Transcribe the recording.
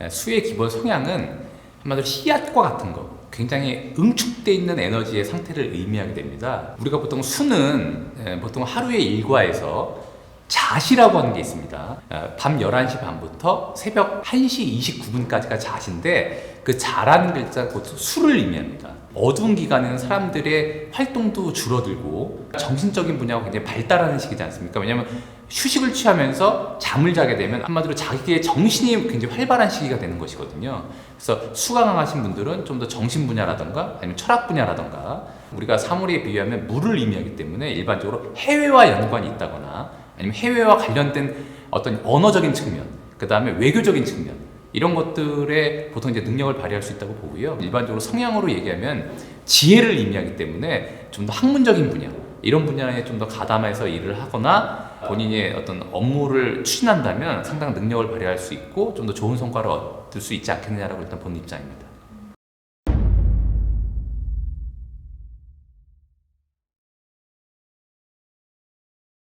예, 수의 기본 성향은 한마디로 씨앗과 같은 거 굉장히 응축돼 있는 에너지의 상태를 의미하게 됩니다. 우리가 보통 수는 예, 보통 하루의 일과에서 자시라고 하는 게 있습니다. 어, 밤 11시 반부터 새벽 1시 29분까지가 자시인데 그 자라는 글자가 곧 수를 의미합니다. 어두운 기간에는 사람들의 활동도 줄어들고 정신적인 분야가 굉장히 발달하는 시기지 않습니까? 왜냐하면 휴식을 취하면서 잠을 자게 되면 한마디로 자기의 정신이 굉장히 활발한 시기가 되는 것이거든요. 그래서 수가 강하신 분들은 좀 더 정신 분야라던가 아니면 철학 분야라던가 우리가 사물에 비유하면 물을 의미하기 때문에 일반적으로 해외와 연관이 있다거나 아니면 해외와 관련된 어떤 언어적인 측면, 그 다음에 외교적인 측면 이런 것들에 보통 이제 능력을 발휘할 수 있다고 보고요. 일반적으로 성향으로 얘기하면 지혜를 의미하기 때문에 좀 더 학문적인 분야 이런 분야에 좀 더 가담해서 일을 하거나 본인의 어떤 업무를 추진한다면 상당 능력을 발휘할 수 있고 좀 더 좋은 성과를 얻을 수 있지 않겠느냐라고 일단 본 입장입니다.